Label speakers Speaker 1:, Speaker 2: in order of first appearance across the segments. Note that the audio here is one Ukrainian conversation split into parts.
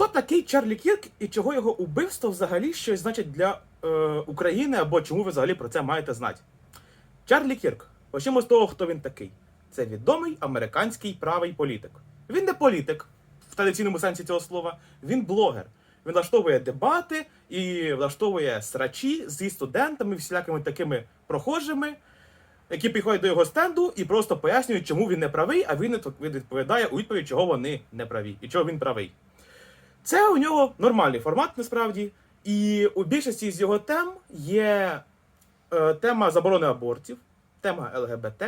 Speaker 1: Хто такий Чарлі Кірк і чого його убивство взагалі щось значить для е, України або чому ви взагалі про це маєте знати? Чарлі Кірк, почнемо з того, хто він такий. Це відомий американський правий політик. Він не політик в традиційному сенсі цього слова, він блогер. Він влаштовує дебати і влаштовує срачі зі студентами, всілякими такими прохожими, які приходять до його стенду і просто пояснюють, чому він не правий, а він відповідає у відповідь, чого вони не праві і чого він правий. Це у нього нормальний формат насправді. І у більшості з його тем є е, тема заборони абортів, тема ЛГБТ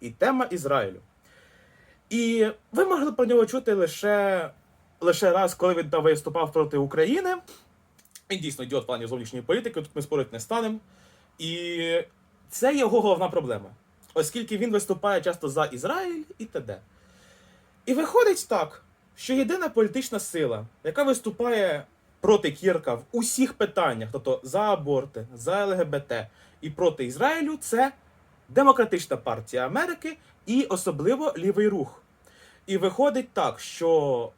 Speaker 1: і тема Ізраїлю. І ви могли про нього чути лише, лише раз, коли він там виступав проти України. Він дійсно ідіот в плані зовнішньої політики, тут ми спорити не станемо. І це його головна проблема, оскільки він виступає часто за Ізраїль і т.д. І виходить так, що єдина політична сила, яка виступає проти Кірка в усіх питаннях, тобто за аборти, за ЛГБТ і проти Ізраїлю, це Демократична партія Америки і особливо лівий рух. І виходить так, що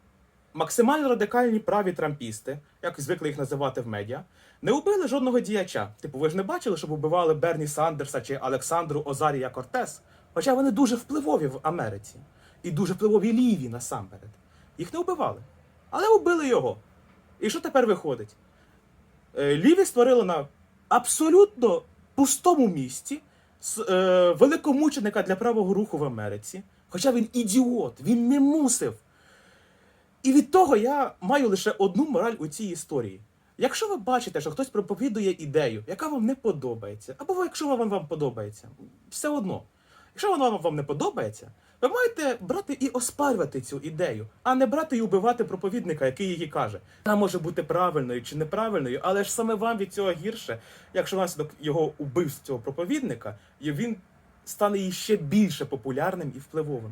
Speaker 1: максимально радикальні праві трампісти, як звикли їх називати в медіа, не убили жодного діяча. Типу, ви ж не бачили, щоб убивали Берні Сандерса чи Олександру Озарія Кортес? Хоча вони дуже впливові в Америці і дуже впливові ліві насамперед. Їх не вбивали. Але убили його. І що тепер виходить? Е, Ліві створили на абсолютно пустому місці е, великомученика для правого руху в Америці. Хоча він ідіот, він не мусив. І від того я маю лише одну мораль у цій історії. Якщо ви бачите, що хтось проповідує ідею, яка вам не подобається, або якщо вона вам подобається, все одно. Якщо воно вам не подобається, ви маєте брати і оспарювати цю ідею, а не брати і убивати проповідника, який її каже. Вона може бути правильною чи неправильною, але ж саме вам від цього гірше, якщо внаслідок його убивств цього проповідника, він стане іще більше популярним і впливовим.